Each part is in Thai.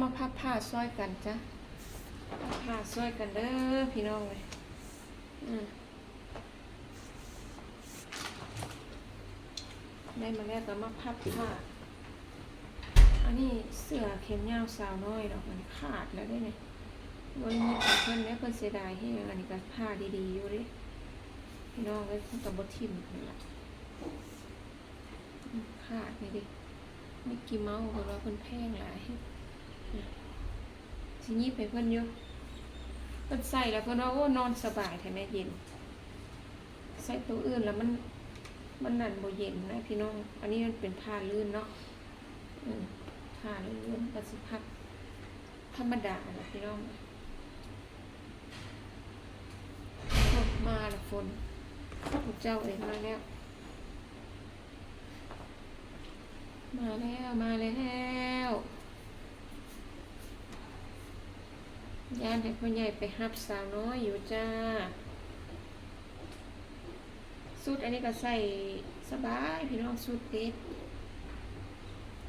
มาพับผ้าซอยกันจ้ะพับผ้าซอยกันเด้อพี่น้องเลยอืมได้มาแล้วก็มาพับผ้า อันนี้เสื้อเข็มยาวสาวน้อยดอกมันขาดแล้วได้ไงวันนี้ของเพิ่นแล้วเพิ่นเสียดายให้อันนี้ก็ผ้าดีๆอยู่เดิพี่น้องเลยเพิ่นกับบทิมนี่ล่ะอืมขาดนี่ดิมิกกี้เมาส์เพิ่นว่าเพิ่นแพงหลาย สิยิบไปเพิ่นอยู่เพิ่นใส่แล้วเพิ่นว่าโอ้นอนสบายแท้แม่เย็น ใส่ตัวอื่นแล้วมันมันนั่นบ่เย็นนะพี่น้อง อันนี้มันเป็นผ้าลื่นเนาะผ้าลื่นก็สิพักธรรมดาแหละพี่น้องโอ้มาและฝนพระเจ้าเองมาแล้ว มาแล้ว มาแล้ว ยานให้พ่อใหญ่ไปฮับสาวน้อยอยู่จ้าสุดอันนี้ก็ใส่สบายพี่น้องสุดเด็ด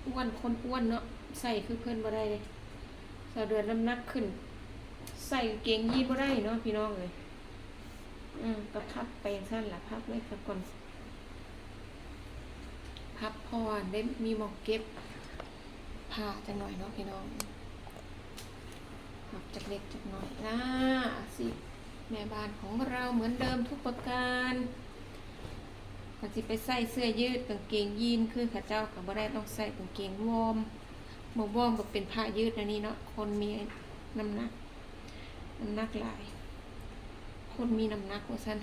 อ้วนคนอ้วนเนาะใส่คือเพื่อนบ่ได้เลยสาวเดือนน้ำหนักขึ้น ใส่เกงยีนบ่ได้เนาะพี่น้องเลยอืมก็พับไปสั้นแหละพับไว้สักก่อนพับพรได้มีหมองเก็บผ้าจังหน่อยเนาะพี่น้อง พับจากเล็กจากน่อยนะสิแม่บ้านของเราเหมือนเดิมทุกประการก็สิไปใส่เสื้อยืดกางเกงยีนคือข้าเจ้าก็บ่ได้ต้องใส่กางเกงวอร์มบ่วอร์มก็เป็นผ้ายืดอันนี้เนาะคนมีน้ำหนักน้ำหนักหลาย คนมีน้ำหนักว่าซั่น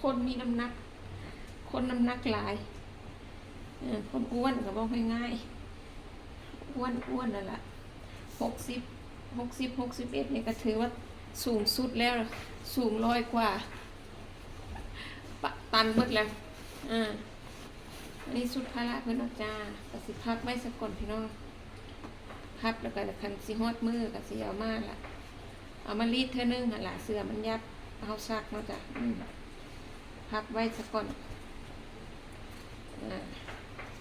คนมีน้ำหนัก คนน้ำหนักหลายคนอ้วนก็บอกง่ายๆ อ้วนอ้วนนั่นแหละหกสิบหกสิบหกสิบเอ็ดเนี่ยก็ถือว่าสูงสุดแล้ว สูงร้อยกว่า ตันหมดแล้ว อ่า อันนี้สุดภาระเพื่อนอาจ้าก็สิพักไว้สักก่อนพี่น้อง พับแล้วก็คันสิฮอดมือก็สิเอามาละเอามารีดเท่านึงหั่นละเสือมันยับเอาซักเนาะจ้ะพักไว้สักก่อนอ่า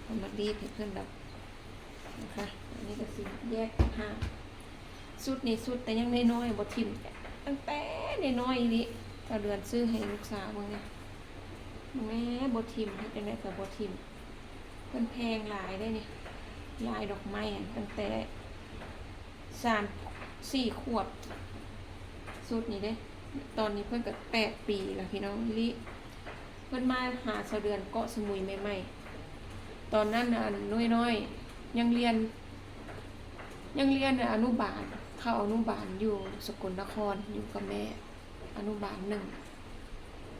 เอามาดีดให้เพื่อนดับ นะคะอันนี้ก็สิแยกห่าสุดนี่สุดแต่ยังน้อยๆบ่ทิมตั้งแต่น้อยๆนี่ก็เดือนซื้อให้ลูกสาวมึงเนี่ยแม่บทิมให้จังได๋ก็บ่ทิมเพิ่นแพงหลายได้นี่ลายดอกไม้อะตั้งแต่สามสี่ขวบสุดนี่เด้ ตอนนี้เพิ่นก็แปดปีแล้วพี่น้องลิเพิ่นมาหาสะเดือนเกาะสมุยใหม่ๆ ตอนนั้นน่ะน้อยๆ ยังเรียน ยังเรียนอนุบาล เข้าอนุบาลอยู่สกลนครอยู่กับแม่ อนุบาลหนึ่ง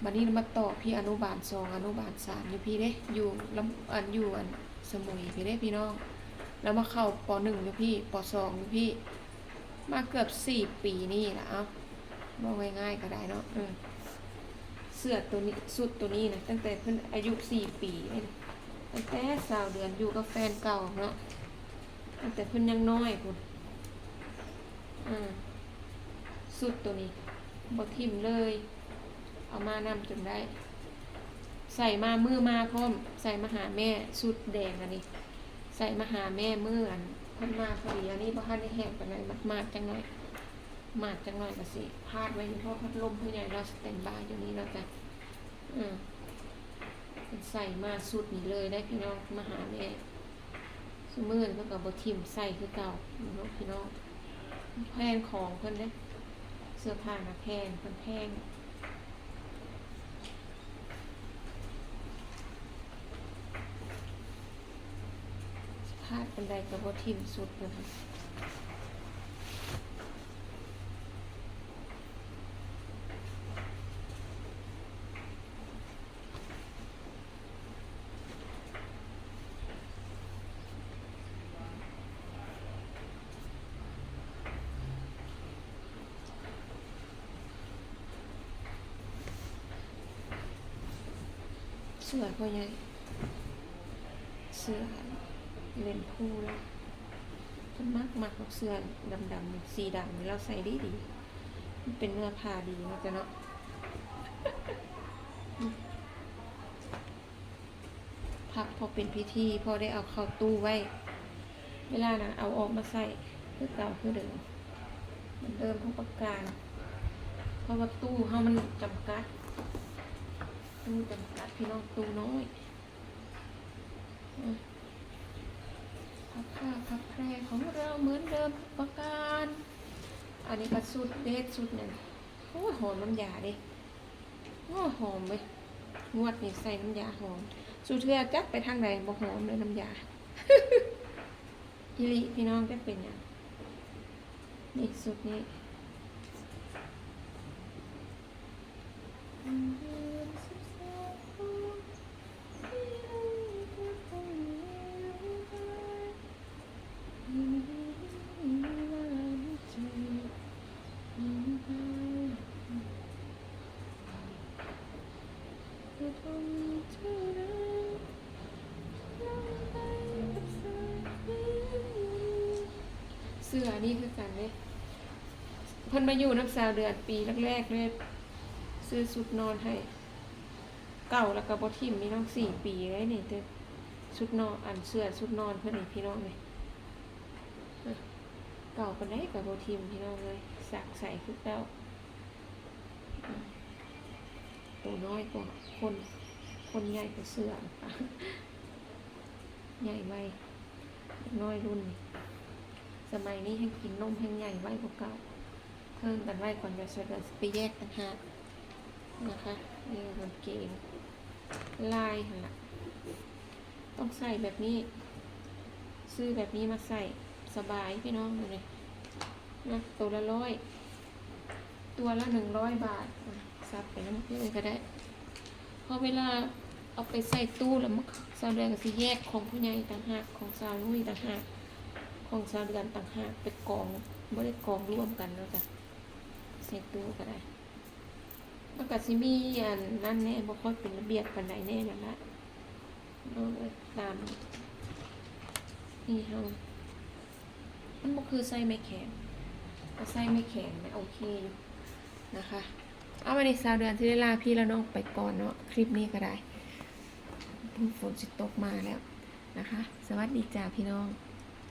บัดนี้มาต่อพี่อนุบาลสองอนุบาลสามอยู่พี่เด้อยู่ลำอันอยู่อันสมุยพี่เด้พี่น้อง แล้วมาเข้าปหนึ่งอยู่พี่ปสองอยู่พี่ มาเกือบสี่ปีนี่ละเอ้าบอกง่ายๆก็ได้เนาะเออเสื้อตัวนี้สุดตัวนี้นะตั้งแต่เพิ่นอายุสี่ปีเลยนะ ตั้งแต่สาวเดือนอยู่กับแฟนเก่าเนาะตั้งแต่เพิ่นยังน้อยพุ่นอ่าสุดตัวนี้บทิมเลย เอามานำจนได้ ใส่มามือมาพร้อม ใส่มาหาแม่สุดแดงอันนี้ ใส่มาหาแม่มืออันพิ่นมาพอดีอันนี้บ่ทันได้แห้งไปานใดมาดๆจังหน่อยมาดจังหน่อยก็สิพาดไว้เพราะพัดลมผู้ใหญ่เราสแตนบายอยู่นี่เราจะอืม ใส่มาสุดนี่เลยได้พี่น้องมาหาแม่สมือนก็กับบทิมใส่คือเก่าพี่น้องพี่น้องแพงของเพิ่นเด้เสื้อผ้านะแพงเพิ่นแพงพาดเป็นใดกับบทิมสุดเลย เสื้อพ่อใหญ่เสื้อเลนคู่แล้วฉันมากมากกับเสื้อดำดำๆสีดำเราใส่ไดีดีมันเป็นเนื้อผ้าดีนะจ๊ะเนาะพักพอเป็นพิธีพอได้เอาเข้าตู้ไว้ เวลานะเอาออกมาใส่คือเก่าคือเดิมเหมือนเดิมทุกประการเพราะว่าตู้เฮามันจำกัด ตู้จำกัดพี่น้องตู้น้อยอะพับผ้าพับแพรของเราเหมือนเดิมทุกประการ อันนี้ก็สูตรเด็ดสูตรหนึ่งโอ้หอมน้ำยาดิโอ้หอมเว้ยงวดนี่ใส่น้ำยาหอมสูตรเทือจักไปทางไหนบ่หอมเลยน้ำยาอิลิพี่น้องจะเป็นอย่างนี่สูตรนี้ เสื้อนี่คือกันเลยเพิ่นมาอยู่น้ำสาวเดือนปีแรกๆเลยซื้อสุดนอนให้ เก่าแล้วก็บอทิมมีน้องสี่ปีเลยนี่เด้ชุดนอนอันเสื้อชุดนอนเพื่อนพี่น้องเลยเก่าปานไหนกับบอทิมพี่น้องเลยสักใส่คือเก่าอะ ตัวน้อยกว่าคน คนใหญ่กว่าเสื้อใหญ่ไวน้อยรุ่น สมัยนี้ให้กินนมให้ใหญ่ไวกว่าเก่าเพิ่มกันไว้ก่อนจะเสด็จไปแยกต่างหานะคะนี่มันเกงลายหั่นะต้องใส่แบบนี้ ซื้อแบบนี้มาใส่สบายพี่น้องดูเลยนะตัวละร้อย ตัวละหนึ่งร้อยบาท ซับไปน้ำเกลือก็ได้ พอเวลาเอาไปใส่ตู้แล้วมันสาวเดือนก็สิแยกของผู้ใหญ่ต่างหากของสาวลุยต่างหากของสาวเดือนต่างหากไปกองไม่ได้กองร่วมกันแล้วจ้ะใส่ตู้ก็ได้มันก็สิมีอันนั่นแน่บ่ค่อยเป็นระเบียบปานใดแน่นั่นละเอาไว้ตามนี่เฮามันบ่คือใส่ไม่แข็งใส่ไม่แข็งนี่โอเคนะคะ เอามาในสาวเดือนที่ได้ลาพี่แล้วน้องไปก่อนเนาะคลิปนี้ก็ได้ฝนจะตกมาแล้วนะคะ สวัสดีจ้าพี่น้อง